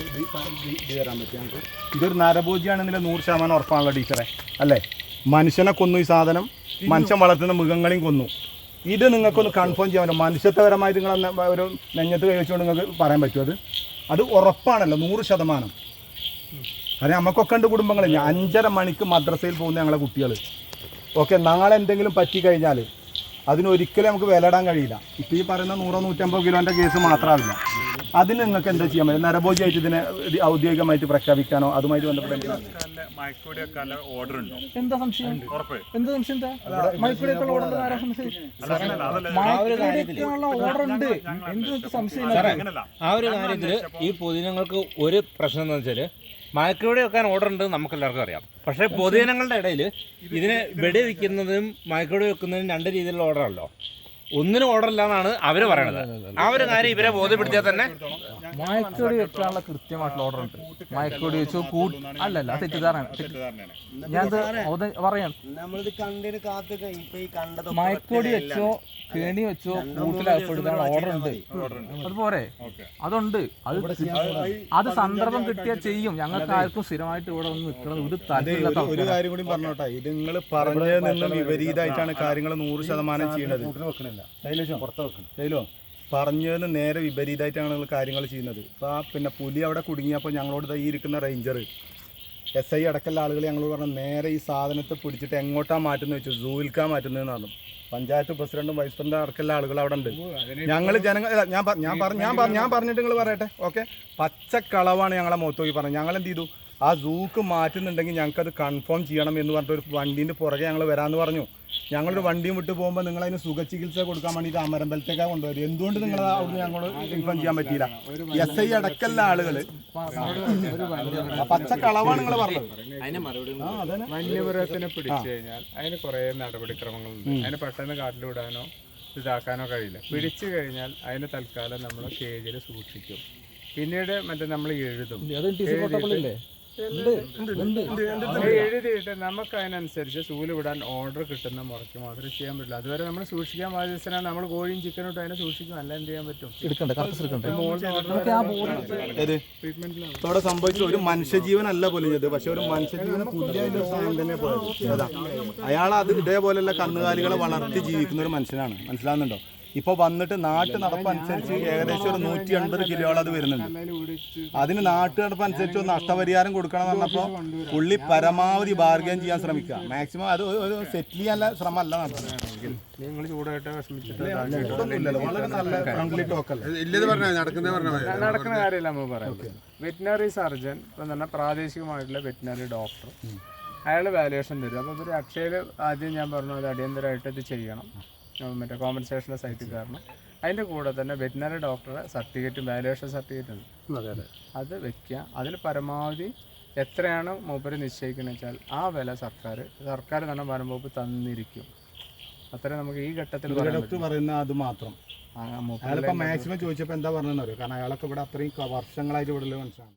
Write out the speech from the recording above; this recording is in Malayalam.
ഒരു ഇത് ഇത് ഇത് തരാൻ പറ്റും ഞങ്ങൾക്ക്. ഇതൊരു നരഭോജിയാണെന്നില്ല നൂറ് ശതമാനം ഉറപ്പാണല്ലോ ടീച്ചറെ. അല്ലേ? മനുഷ്യനെ കൊന്നു ഈ സാധനം. മനുഷ്യൻ വളർത്തുന്ന മൃഗങ്ങളെയും കൊന്നു. ഇത് നിങ്ങൾക്കൊന്ന് കൺഫേം ചെയ്യാൻ പറ്റും മനുഷ്യത്വപരമായി നിങ്ങൾ ഒരു നെഞ്ഞത്ത് കഴിച്ചുകൊണ്ട് നിങ്ങൾക്ക് പറയാൻ പറ്റും അത്? അത് ഉറപ്പാണല്ലോ നൂറ് ശതമാനം. കാരണം നമുക്കൊക്കെ ഉണ്ട് കുടുംബങ്ങൾ അഞ്ചര മണിക്ക് മദ്രസയിൽ പോകുന്ന ഞങ്ങളെ കുട്ടികൾ ഓക്കെ നാളെ എന്തെങ്കിലും പറ്റി കഴിഞ്ഞാൽ അതിനൊരിക്കലും നമുക്ക് വിലയിടാൻ കഴിയില്ല. ഇപ്പോൾ ഈ പറയുന്ന നൂറോ നൂറ്റമ്പത് കിലോന്റെ കേസ് മാത്രമാവില്ല അതിന് നിങ്ങൾക്ക് എന്താ ചെയ്യാൻ പറ്റും? നരഭോജിയായിട്ട് ഇതിനെ ഇത് ഔദ്യോഗികമായിട്ട് പ്രഖ്യാപിക്കാനോ അതുമായിട്ട് ബന്ധപ്പെട്ട് മയക്കൂടിയൊക്കെ ഓർഡർ ഉണ്ടോ. എന്താ സംശയം? എന്താ ഓർഡർ സംശയം? അതല്ല ഓർഡർ ഉണ്ട്. എന്ത് സംശയം ആ ഒരു കാര്യത്തിൽ ഈ പൊതുജനങ്ങൾക്ക് ഒരു പ്രശ്നം എന്ന് വെച്ചാൽ മയക്കുവെടി വെക്കാൻ ഓർഡർ ഉണ്ട് നമുക്ക് എല്ലാവർക്കും അറിയാം. പക്ഷേ പൊതുജനങ്ങളുടെ ഇടയിൽ ഇതിനെ വെടി വെക്കുന്നതും മയക്കുവെടി വെക്കുന്നതും രണ്ട് രീതിയിലുള്ള ഓർഡറല്ലോ ഒന്നിനും ഓർഡർ ഇല്ലാന്നാണ് അവർ പറയണത്. ആ ഒരു കാര്യം ഇവരെ ബോധ്യപ്പെടുത്തിയാൽ തന്നെ മയക്കുവെടി വെക്കാനുള്ള കൃത്യമായിട്ടുള്ള ഓർഡർ ഉണ്ട്. മയക്കോടി വെച്ചു കൂട്ടി അല്ലല്ല തെറ്റിദ്ധാരണ ഞാൻ പറയാം മയക്കോടി വെച്ചോ കേണി വെച്ചോ കൂട്ടിലകപ്പെടുത്താനുള്ള ഓർഡർ ഉണ്ട്. അതുപോലെ അതുണ്ട് അത് അത് സന്ദർഭം കിട്ടിയാൽ ചെയ്യും. ഞങ്ങൾക്ക് ആർക്കും സ്ഥിരമായിട്ട് ഇവിടെ ഒന്ന് നിൽക്കണം ഒരു താല്പര്യമില്ലാത്ത ഒരു- കാര്യം കൂടി പറഞ്ഞോട്ടെ. ഇത് നിങ്ങൾ പറഞ്ഞതിൽ നിന്നും വിപരീതമായിട്ടാണ് കാര്യങ്ങൾ നൂറ് ശതമാനം ചെയ്യുന്നത് ശൈലോ? പറഞ്ഞതിന് നേരെ വിപരീതമായിട്ടാണ് നിങ്ങൾ കാര്യങ്ങൾ ചെയ്യുന്നത്. അപ്പോൾ ആ പിന്നെ പുലി അവിടെ കുടുങ്ങിയപ്പോൾ ഞങ്ങളോട് ഈ ഇരിക്കുന്ന റേഞ്ചർ എസ് ഐ അടക്കമുള്ള ആളുകൾ ഞങ്ങളോട് പറഞ്ഞു നേരെ ഈ സാധനത്തെ പിടിച്ചിട്ട് എങ്ങോട്ടാണ് മാറ്റുന്നത് വെച്ചു സൂവിൽക്കാ മാറ്റുന്നതെന്ന് പറഞ്ഞു. പഞ്ചായത്ത് പ്രസിഡന്റും വൈസ് പ്രസിഡന്റും അടക്കമുള്ള ആളുകൾ അവിടെ ഉണ്ട്. ഞങ്ങൾ ജനങ്ങൾ ഞാൻ ഞാൻ പറഞ്ഞു ഞാൻ പറഞ്ഞു പറഞ്ഞിട്ട് നിങ്ങൾ പറയട്ടെ ഓക്കെ? പച്ചക്കളവാണ് ഞങ്ങളെ മുഖത്ത് പോയി പറഞ്ഞത്. ഞങ്ങൾ എന്ത് ചെയ്തു? ആ സൂക്ക് മാറ്റുന്നുണ്ടെങ്കിൽ ഞങ്ങൾക്കത് കൺഫേം ചെയ്യണം എന്ന് പറഞ്ഞിട്ട് ഒരു വണ്ടീന്റെ പുറകെ ഞങ്ങൾ വരാമെന്ന് പറഞ്ഞു. ഞങ്ങളൊരു വണ്ടിയും വിട്ട് പോകുമ്പോൾ നിങ്ങൾ അതിന് സുഖചികിത്സ കൊടുക്കാൻ വേണ്ടിയിട്ട് അമരമ്പലത്തേക്കാണ് കൊണ്ടുവരും എന്തുകൊണ്ട് നിങ്ങൾ അവിടുന്ന് ഞങ്ങൾ ഇൻഫോം ചെയ്യാൻ പറ്റിയില്ല? എസ് ഐ അടക്കല്ല ആളുകൾ പച്ചക്കളവാണ് നിങ്ങൾ പറഞ്ഞത്. വന്യമൃഗത്തിനെ പിടിച്ചു കഴിഞ്ഞാൽ അതിന് കുറേ നടപടിക്രമങ്ങളുണ്ട്. അതിനെ പെട്ടെന്ന് കാട്ടിലിടാനോ ഇതാക്കാനോ കഴിയില്ല. പിടിച്ചു കഴിഞ്ഞാൽ അതിന് തൽക്കാലം നമ്മൾ കേജിൽ സൂക്ഷിക്കും. പിന്നീട് മറ്റേ നമ്മൾ എഴുതും. എഴുതിയിട്ട് നമുക്ക് അതിനനുസരിച്ച് സൂൽ വിടാൻ ഓർഡർ കിട്ടുന്ന മുറയ്ക്ക് മാത്രമേ ചെയ്യാൻ പറ്റില്ല അതുവരെ നമ്മൾ സൂക്ഷിക്കാൻ ബാധ്യസ്ഥനാണ്. നമ്മൾ കോഴിയും ചിക്കനും ഇട്ട് അതിനെ സൂക്ഷിക്കും അല്ല എന്ത് ചെയ്യാൻ പറ്റും? അവിടെ സംഭവിച്ചു ഒരു മനുഷ്യജീവനല്ല പൊലിഞ്ഞത് പക്ഷെ ഒരു മനുഷ്യജീവനെ ഒരു സാധനം തന്നെ പോയത്. അതാ. അയാൾ അത് ഇതേപോലെയുള്ള കന്നുകാലികളെ വളർത്തി ജീവിക്കുന്ന ഒരു മനുഷ്യനാണ്. മനസ്സിലാവുന്നുണ്ടോ? ഇപ്പൊ വന്നിട്ട് നാട്ടു നടപ്പനുസരിച്ച് ഏകദേശം ഒരു നൂറ്റി എൺപത് കിലോളം അത് വരുന്നുണ്ട്. അതിന് നാട്ടു നടപ്പനുസരിച്ച് ഒരു നഷ്ടപരിഹാരം കൊടുക്കണം എന്ന് പറഞ്ഞപ്പോൾ പുള്ളി പരമാവധി ബാർഗൻ ചെയ്യാൻ ശ്രമിക്കുക. മാക്സിമം അത് ഒരു- ഒരു സെറ്റിൽ ചെയ്യാനുള്ള ശ്രമം അല്ല? നടക്കുന്ന കാര്യമല്ല നമ്മൾ പറയുന്നത്. വെറ്റിനറി സർജൻ എന്ന് പറഞ്ഞാൽ പ്രാദേശികമായിട്ടുള്ള വെറ്റിനറി ഡോക്ടർ അയാൾ വാലുവേഷൻ തരും. അപ്പോൾ ഇവർ അക്ഷയയിൽ ആദ്യം ഞാൻ പറഞ്ഞു അത് അടിയന്തരമായിട്ട് ഇത് ചെയ്യണം. മറ്റേ കോമ്പൻസേഷന്റെ സൈറ്റിൽ കയറണം അതിന്റെ കൂടെ തന്നെ വെറ്റിനറി ഡോക്ടറുടെ സർട്ടിഫിക്കറ്റും വാലുവേഷൻ സർട്ടിഫിക്കറ്റ് ഉണ്ട്. അത് വെക്കുക അതിൽ പരമാവധി എത്രയാണ് മൂപ്പര് നിശ്ചയിക്കുന്നത് വെച്ചാൽ ആ വില സർക്കാർ സർക്കാർ തന്നെ വനം വകുപ്പ് തന്നിരിക്കും. അത്രേ നമുക്ക് ഈ ഘട്ടത്തിൽ ഡോക്ടർ പറയുന്ന അത് മാത്രം. മൂപ്പരുടെ മാക്സിമം ചോദിച്ചപ്പോൾ എന്താ പറഞ്ഞതെന്ന് അറിയോ കാരണം അയാളൊക്കെ ഇവിടെ അത്രയും വർഷങ്ങളായിട്ട് ഇവിടെ മനസ്സിലാണ് മനുഷ്യനാണ്.